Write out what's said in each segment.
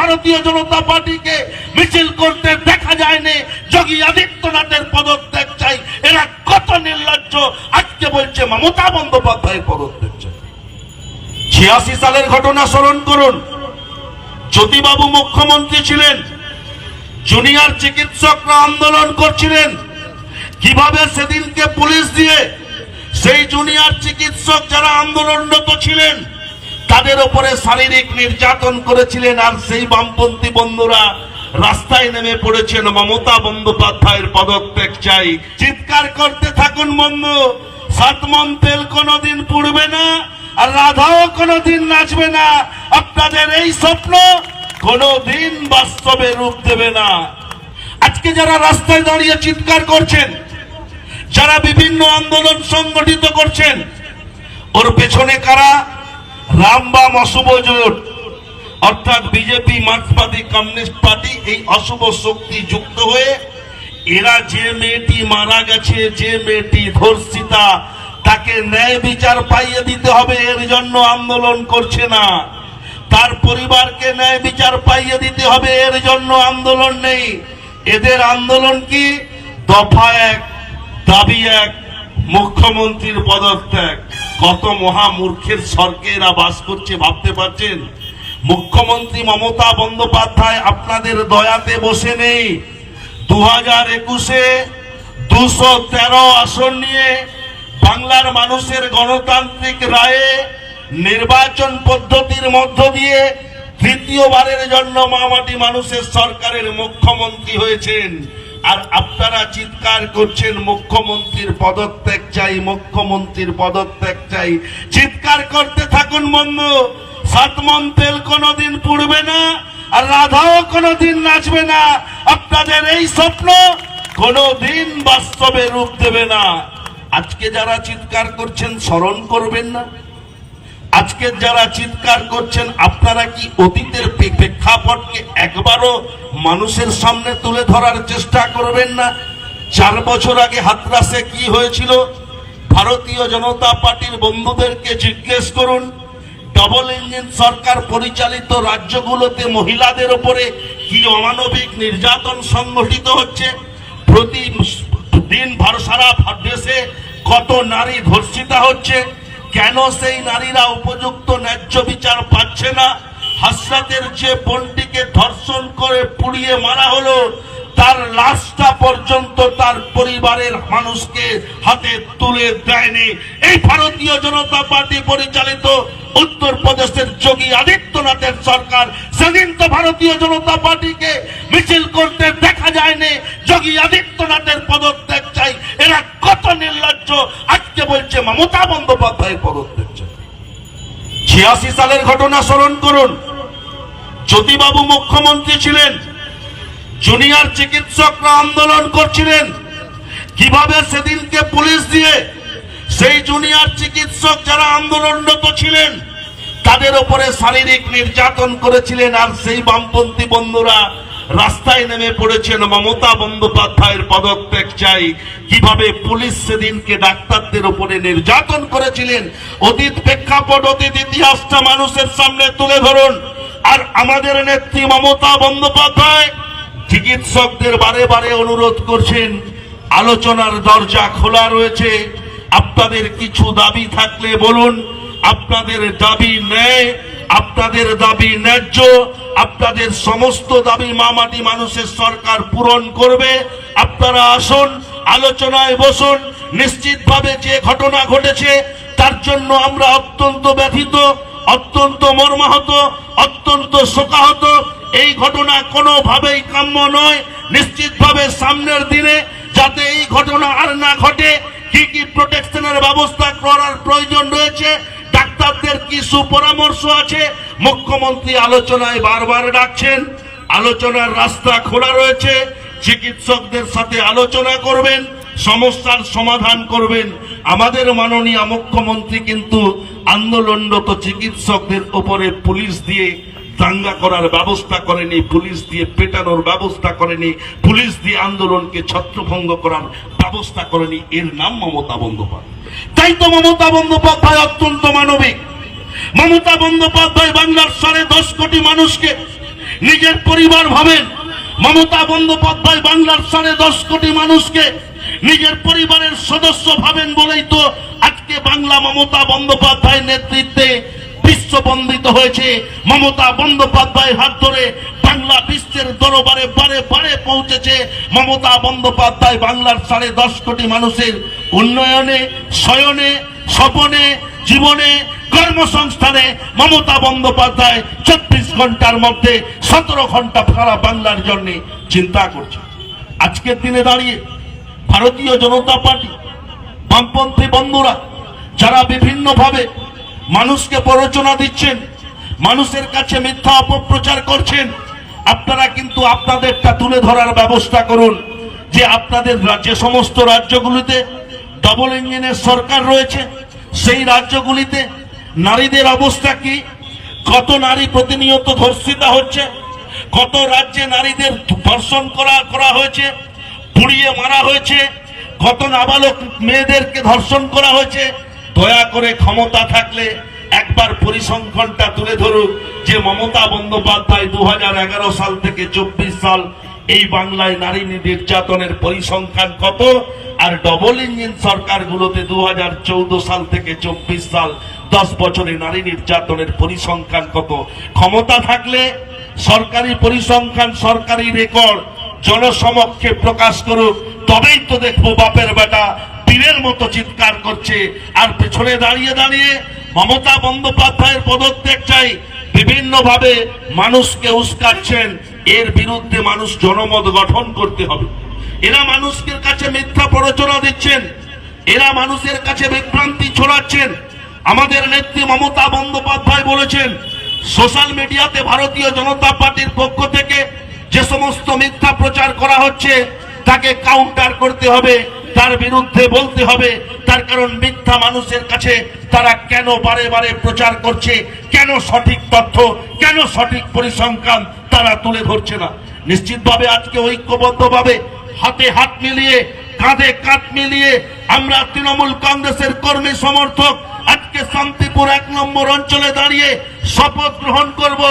ভারতীয় জনতা পার্টিকে মিছিল করতে দেখা যায়নি। যোগী আদিত্যনাথের পদত্যাগ চাই। এরা কত নির্লজ্জ। আজকে বলছে মমতা বন্দ্যোপাধ্যায়ের পদত্যাগ চাই। ছিয়াশি সালের ঘটনা স্মরণ করুন। জ্যোতিবাবু মুখ্যমন্ত্রী ছিলেন। জুনিয়র চিকিৎসকরা আন্দোলন করছিলেন। কীভাবে সেদিনকে পুলিশ দিয়ে সেই জুনিয়র চিকিৎসক যারা আন্দোলনরত ছিলেন তাদের উপরে শারীরিক নির্যাতন করেছিলেন আর সেই বামপন্থী বন্ধুরা রাস্তায় নেমে পড়েছেন। মমতা বন্দ্যোপাধ্যায়ের পদত্যাগ চাই। চিৎকার করতে থাকুন বন্ধু। সাতমন তেল কোনোদিন পুড়বে না আর রাধাও কোনোদিন নাচবে না। আপনাদের এই স্বপ্ন কোনোদিন বাস্তবে রূপ দেবে না। আজকে যারা রাস্তায় দাঁড়িয়ে চিৎকার করছেন, যারা বিভিন্ন আন্দোলন সংগঠিত করছেন, ওর পেছনে কারা? রামবাম অশুভ জোট। অর্থাৎ বিজেপি, মার্ক্সবাদী, কমিউনিস্ট পার্টি এই অশুভ শক্তি যুক্ত হয়ে এরা যে মেয়েটি মারা গেছে, যে মেয়েটি ধর্ষিতা, তাকে ন্যায় বিচার পাইয়ে দিতে হবে, এর জন্য আন্দোলন করছে না। তার পরিবারকে ন্যায় বিচার পাইয়ে দিতে হবে, এর জন্য আন্দোলন নেই। এদের আন্দোলন কি? দফা এক, দাবি এক, মুখ্যমন্ত্রীর পদত্যাগ। কত মহামূর্খের স্বর্গে এরা বাস করছে, ভাবতে পারছেন? মুখ্যমন্ত্রী মমতা বন্দ্যোপাধ্যায় আপনাদের দয়াতে বসে নেই। দু হাজার একুশে দুশো তেরো আসন নিয়ে বাংলার মানুষের গণতান্ত্রিক রায়ে নির্বাচন পদ্ধতির মধ্য দিয়ে তৃতীয়বারের জন্য মামাটি মানুষের সরকারের মুখ্যমন্ত্রী হয়েছেন। আর আপনারা চিৎকার করছেন, মুখ্যমন্ত্রীর পদত্যাগ চাই, মুখ্যমন্ত্রীর পদত্যাগ চাই। চিৎকার করতে থাকুন বন্ধু সাতমন তেল কোনোদিন পুড়বে না, আর রাধাও কোনোদিন নাচবে না। আপনাদের এই স্বপ্ন কোনোদিন বাস্তবে রূপ দেবে না। আজকে যারা চিৎকার করছেন, স্মরণ করবেন না। আজকে যারা চিৎকার করছেন, আপনারা কি অতীতের প্রেক্ষাপটকে একবারও মানুষের সামনে তুলে ধরার চেষ্টা করবেন না। চার বছর আগে হাতরাসে কি হয়েছিল? ভারতীয় জনতা পার্টির বন্ধুদেরকে জিজ্ঞেস করুন। ডবল ইঞ্জিন সরকার পরিচালিত রাজ্যগুলোতে মহিলাদের ওপরে কি অমানবিক নির্যাতন সংগঠিত হচ্ছে? প্রতি দিন সারা দেশে কত নারী ধর্ষিতা হচ্ছে? কেন সেই নারীরা উপযুক্ত ন্যায্য বিচার পাচ্ছে না? হাসরাতের যে বোনটিকে ধর্ষণ করে পুড়িয়ে মারা হলো, তার লাশটা পর্যন্ত তার পরিবারের মানুষকে হাতে তুলে দেয়নি। এই ভারতীয় জনতা পার্টি পরিচালিত উত্তরপ্রদেশের যোগী আদিত্যনাথের সরকার সেদিন তো ভারতীয় জনতা পার্টিকে মিছিল করতে দেখা যায়নি। যোগী আদিত্যনাথের পদত্যাগ চাই। এরা কত নির্লজ্জ। আজকে বলছে, মমতা বন্দ্যোপাধ্যায়ের পদত্যাগ চাই। ছিয়াশি সালের ঘটনা স্মরণ করুন। জ্যোতিবাবু মুখ্যমন্ত্রী ছিলেন, জুনিয়র চিকিৎসকরা আন্দোলন করছিলেন। কীভাবে সেদিনকে পুলিশ দিয়ে সেই জুনিয়র চিকিৎসক যারা আন্দোলনরত ছিলেন, তাদের উপরে শারীরিক নির্যাতন করেছিলেন আর সেই বামপন্থী বন্ধুরা রাস্তায় নেমে পড়েছেন। মমতা বন্দ্যোপাধ্যায়ের পদত্যাগ চাই। কীভাবে পুলিশ সেদিনকে ডাক্তারদের উপরে নির্যাতন করেছিলেন? অতীত প্রেক্ষাপট, অতীত ইতিহাসটা মানুষের সামনে তুলে ধরুন। আর আমাদের নেত্রী মমতা বন্দ্যোপাধ্যায় চিকিৎসকদের বারে বারে অনুরোধ করছেন, আলোচনার দরজা খোলা রয়েছে, আপনাদের কিছু দাবি থাকলে বলুন, আপনাদের দাবি নেয় আপনাদের দাবি ন্যায্য, আপনাদের সমস্ত দাবি মামাটি মানুষের সরকার পূরণ করবে, আপনারা আসুন, আলোচনায় বসুন, নিশ্চিতভাবে যে ঘটনা ঘটেছে, তার জন্য আমরা অত্যন্ত ব্যথিত। অত্যন্ত মর্মাহত, অত্যন্ত শোকাহত। এই ঘটনা কোনোভাবেই কাম্য নয়। নিশ্চিতভাবে সামনের দিনে যাতে এই ঘটনা আর না ঘটে, কি কি প্রোটেকশনের ব্যবস্থা করার প্রয়োজন রয়েছে, ডাক্তারদের কি সুপরামর্শ আছে, মুখ্যমন্ত্রী আলোচনায় বারবার ডাকছেন। আলোচনার রাস্তা খোলা রয়েছে। চিকিৎসকদের সাথে আলোচনা করবেন। সমস্যার সমাধান করবেন। আমাদের মাননীয় মুখ্যমন্ত্রী কিন্তু আন্দোলনরত চিকিৎসকদের উপরে পুলিশ দিয়ে দাঙ্গা করার ব্যবস্থা করেনি, পুলিশ দিয়ে পেটানোর ব্যবস্থা করেনি, পুলিশ দিয়ে আন্দোলনকে ছত্রভঙ্গ করার ব্যবস্থা করেনি। এর নাম মমতা বন্দ্যোপাধ্যায়। তাই তো মমতা বন্দ্যোপাধ্যায় অত্যন্ত মানবিক। মমতা বন্দ্যোপাধ্যায় বাংলার সাড়ে দশ কোটি মানুষকে নিজের পরিবার ভাবেন। মমতা বন্দ্যোপাধ্যায় বাংলার সাড়ে দশ কোটি মানুষকে নিজের পরিবারের সদস্য ভাবেন বলেই তো আজকে বাংলা মমতা বন্দ্যোপাধ্যায়ের নেতৃত্বে বিশ্ববন্দিত হয়েছে। মমতা বন্দ্যোপাধ্যায়ের হাত ধরে বাংলা বিশ্বের দরবারে বারে বারে পৌঁছেছে। মমতা বন্দ্যোপাধ্যায় বাংলার সাড়ে দশ কোটি মানুষের উন্নয়নে, শয়নে, স্বপনে, জীবনে, কর্মসংস্থানে মমতা বন্দ্যোপাধ্যায় চব্বিশ ঘণ্টার মধ্যে সতেরো ঘণ্টা সারা বাংলার জন্য চিন্তা করছে। আজকের দিনে দাঁড়িয়ে ভারতীয় জনতা পার্টি, বামপন্থী বন্ধুরা, যারা বিভিন্নভাবে মানুষকে প্ররোচনা দিচ্ছেন, মানুষের কাছে মিথ্যা অপপ্রচার করছেন, আপনারা কিন্তু আপনাদেরটা তুলে ধরার ব্যবস্থা করুন যে আপনাদের যে সমস্ত রাজ্যগুলিতে ডবল ইঞ্জিনের সরকার রয়েছে। সেই রাজ্যগুলিতে নারীদের অবস্থা কি? কত নারী প্রতিনিয়ত ধর্ষিতা হচ্ছে? কত রাজ্যে নারীদের ধর্ষণ করা করা হয়েছে? পুড়িয়ে মারা হয়েছে। কত নাবালক মেয়েদেরকে ধর্ষণ করা হয়েছে। দয়া করে ক্ষমতা থাকলে একবার পরিসংখ্যানটা তুলে ধরুক যে মমতা বন্দ্যোপাধ্যায় দুহাজার এগারো সাল থেকে চব্বিশ সাল এই বাংলায় নারী নির্যাতনের পরিসংখ্যান কত? আর ডবল ইঞ্জিন সরকারগুলোতে দু হাজার চৌদ্দ সাল থেকে চব্বিশ সাল দশ বছরে নারী নির্যাতনের পরিসংখ্যান কত? ক্ষমতা থাকলে সরকারি পরিসংখ্যান, সরকারি রেকর্ড জনসমক্ষে প্রকাশ করুক, তবেই তো দেখব বাপের বেটা পীরের মতো চিৎকার করছে। আর পেছনে দাঁড়িয়ে দাঁড়িয়ে মমতা বন্দ্যোপাধ্যায়ের পদত্যাগ চাই। বিভিন্ন ভাবে মানুষকে উস্কাচ্ছেন, এর বিরুদ্ধে মানুষ জনমত গঠন করতে হবে। এরা মানুষের কাছে মিথ্যা প্ররোচনা দিচ্ছেন, এরা মানুষের কাছে বিভ্রান্তি ছড়াচ্ছেন। আমাদের নেত্রী মমতা বন্দ্যোপাধ্যায় বলেছেন, সোশ্যাল মিডিয়াতে ভারতীয় জনতা পার্টির পক্ষ থেকে যে সমস্ত মিথ্যা প্রচার করা হচ্ছে, তাকে কাউন্টার করতে হবে, তার বিরুদ্ধে বলতে হবে। তার কারণ মিথ্যা মানুষের কাছে তারা কেন বারে বারে প্রচার করছে? কেন সঠিক তথ্য? কেন সঠিক পরিসংখ্যান তারা তুলে ধরছে না? নিশ্চিতভাবে আজকে ঐক্যবদ্ধভাবে হাতে হাত মিলিয়ে, কাঁধে কাঁধ মিলিয়ে আমরা তৃণমূল কংগ্রেসের কর্মী সমর্থক আজকে শান্তিপুর এক নম্বর অঞ্চলে দাঁড়িয়ে শপথ গ্রহণ করব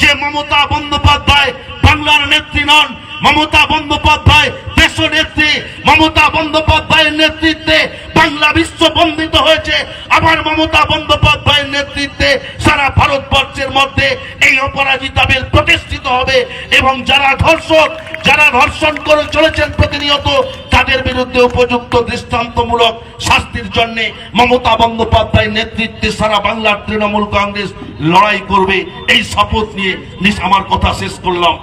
যে মমতা বন্দ্যোপাধ্যায় বাংলার নেত্রী নন মমতা বন্দ্যোপাধ্যায়, দেশ নেত্রী। মমতা বন্দ্যোপাধ্যায়ের নেতৃত্বে বাংলা বিশ্ব বন্দিত হয়েছে। আবার মমতা বন্দ্যোপাধ্যায়ের নেতৃত্বে সারা ভারতবর্ষের মধ্যে এই অপরাজিতা বিল প্রতিষ্ঠিত হবে এবং যারা ধর্ষক, যারা ধর্ষণ করে চলেছেন প্রতিনিয়ত, তাদের বিরুদ্ধে উপযুক্ত দৃষ্টান্তমূলক শাস্তির জন্য মমতা বন্দ্যোপাধ্যায়ের নেতৃত্বে সারা বাংলার তৃণমূল কংগ্রেস লড়াই করবে। এই শপথ নিয়ে আমার কথা শেষ করলাম।